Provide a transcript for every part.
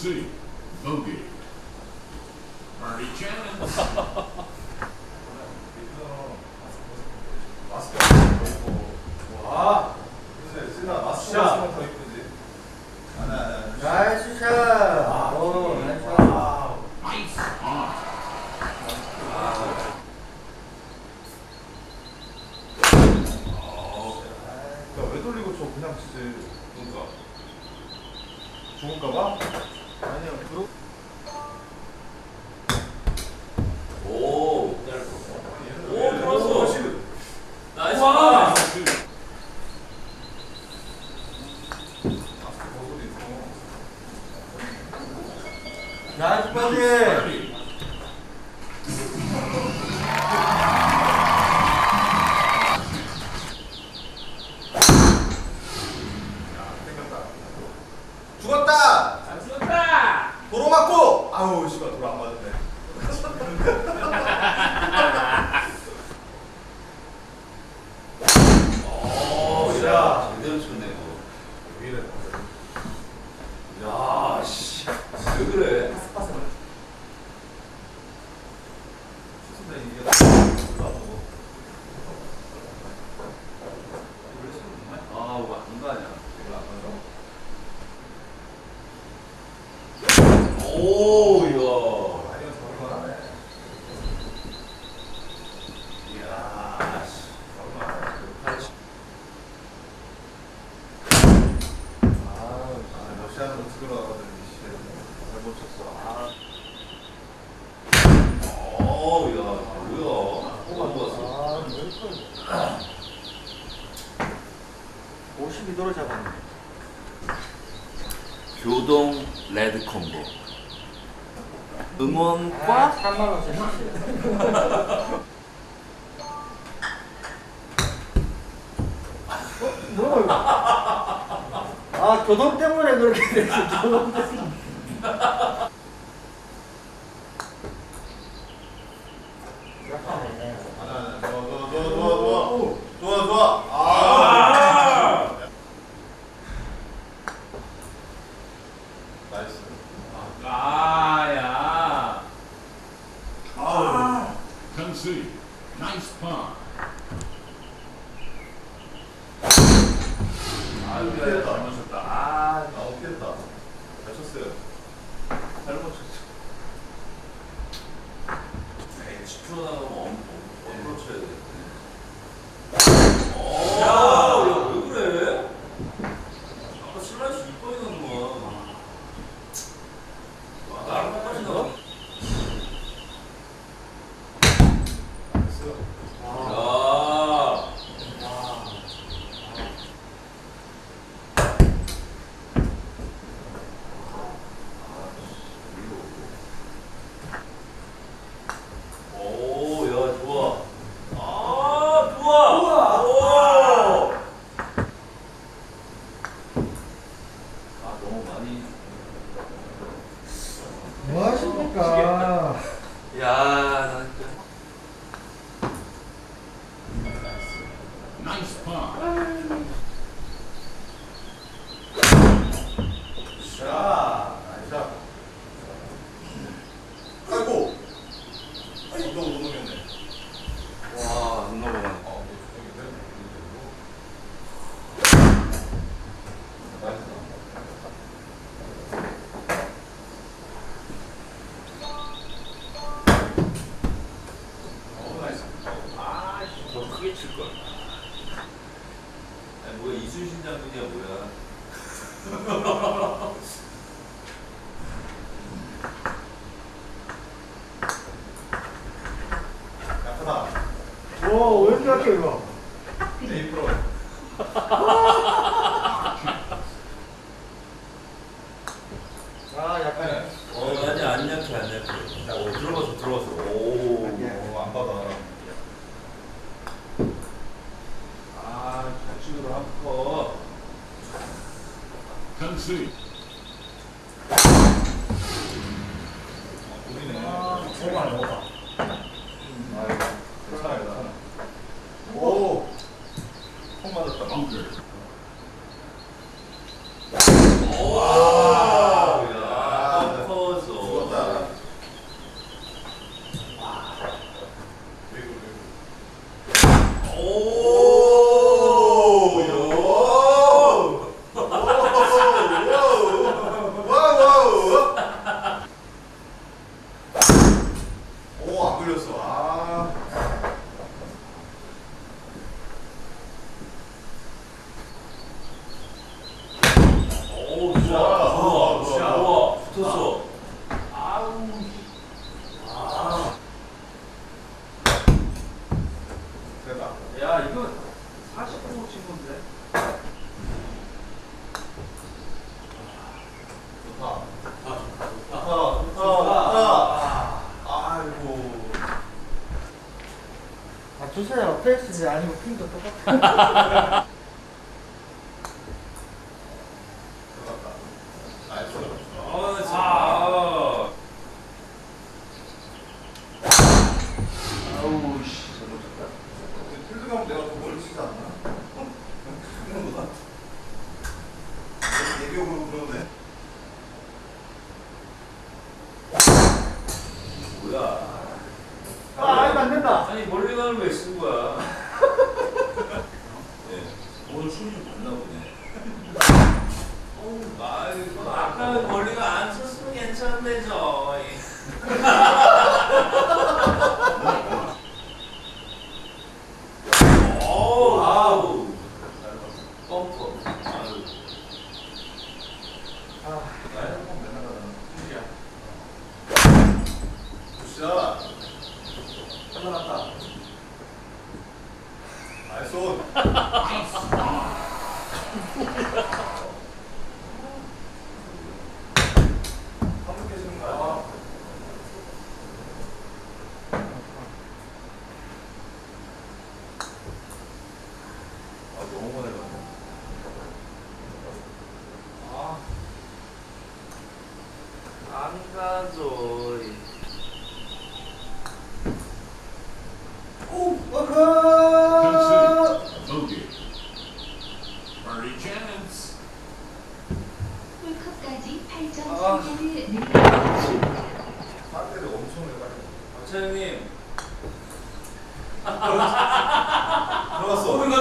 see. 죽었다! 안 죽었다! 도로 맞고! 아우, 씨. 궤도를 잡아는 거예요. 교동 레드 콤보. 응원과 3만 원짜리. 아 교동 때문에 그렇게 됐어. 교동 때문에. 좋아 좋아 좋아 좋아 좋아 어떻게 이거? 근데 2%. 아 약간. 어 아니 안 약해 안 약해. 어, 오 들어갔어 들어갔어. 오안 받아. 아잘 치더라 한번. 변수이. 걸렸어. 아. です、あれもピンと。 찾아났다. 알쏘. 아, 10%까지 8.3개를 늘릴 수 있다. 대 엄청 해가지고. 박차장님. 들어갔어. 500만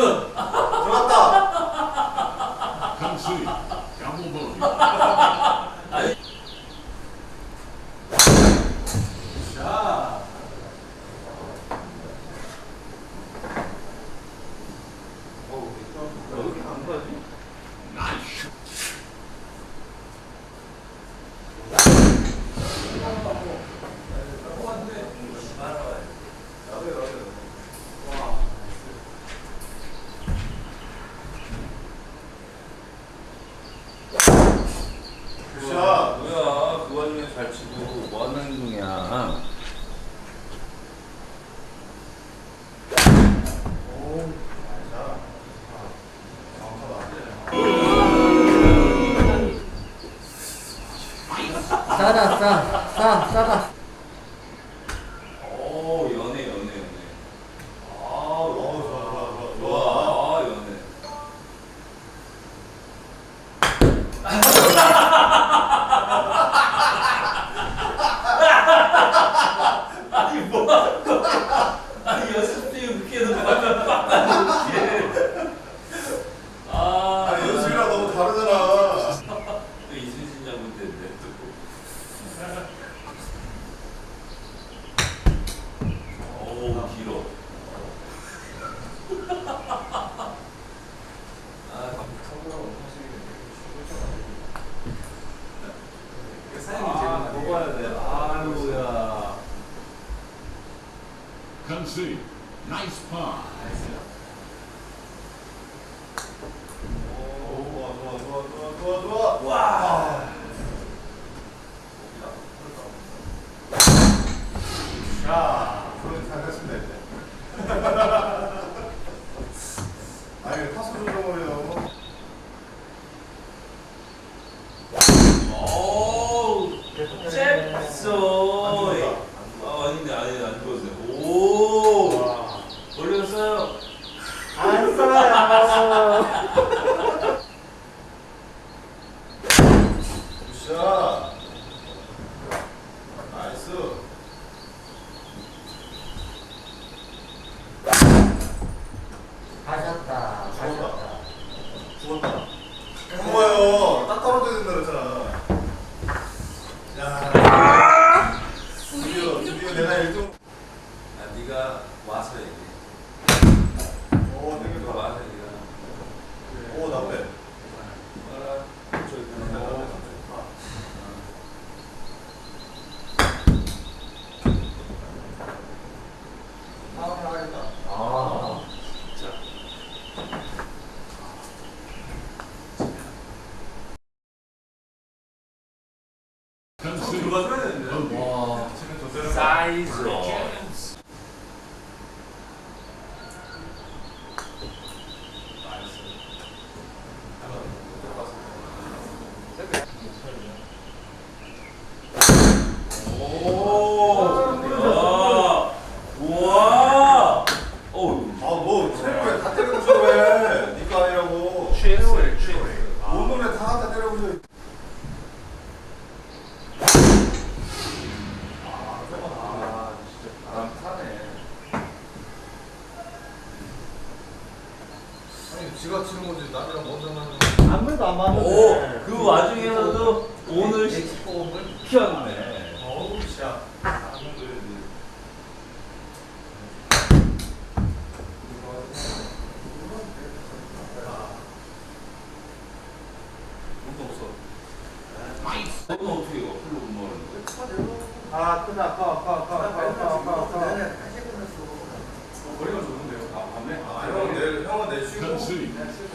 아니, 파스 좀 넣어요.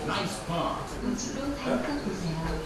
라이스 파. 우주로 달성, 보 세요.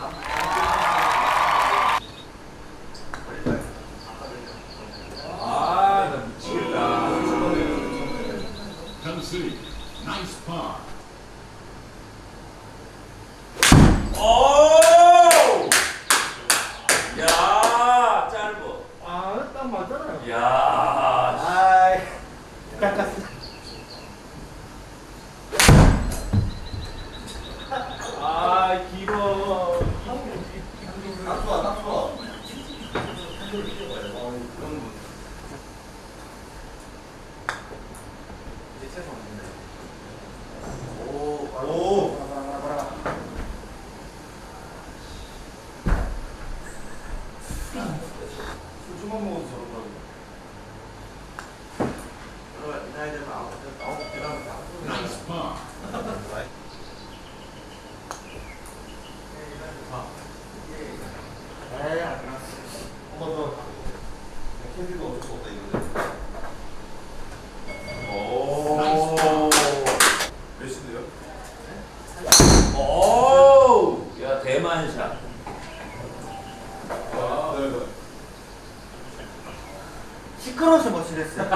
시끄러워서 못 지냈어요.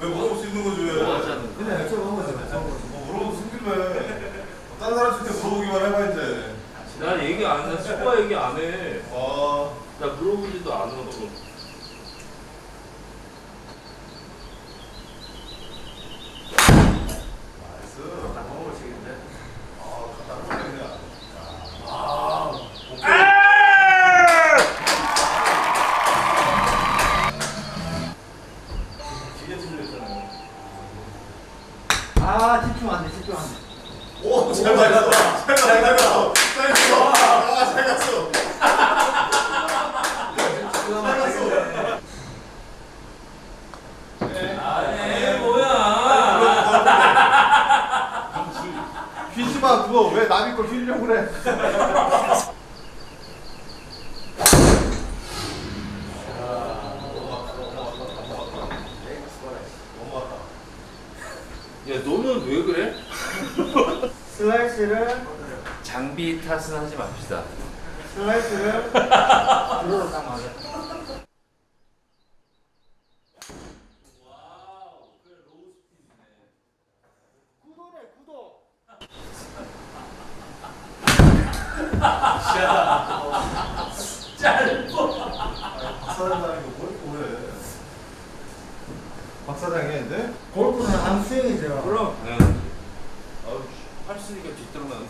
왜 물어볼 수 있는 거지 왜? 뭐 그냥 여쭤본 거지. 뭐 물어봐도 숨길래. 다른 사람한테 물어보기만 해봐 이제. 난 얘기 안 해. 숙과 얘기 안 해. 자, 짧어. 박사장이 뭘 뭐해? 박사장이 했는데? 골프는 한 스윙이죠. 그럼. 네. 아유, 수니까 뒷담만.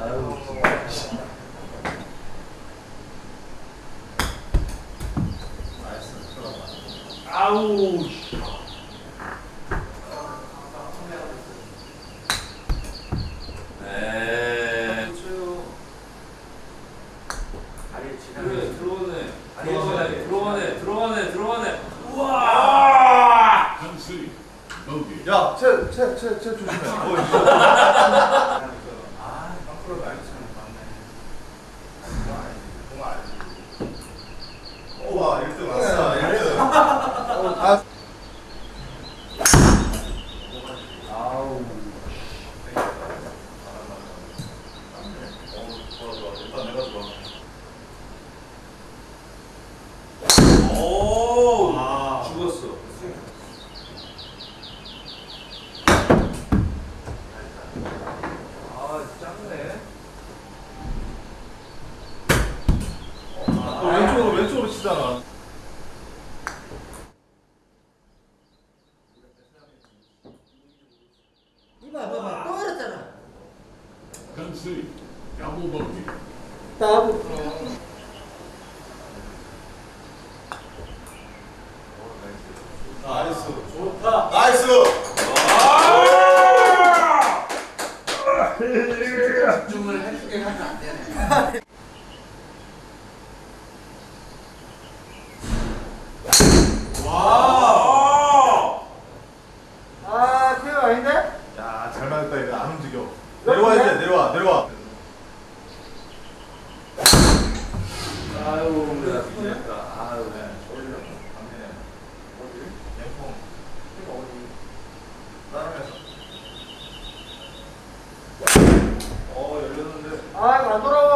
아유. 아우. 어, 제, 제 조심해. 어, Sim. É Acabou o banquinho. Tá bom. Tá 안 돌아오고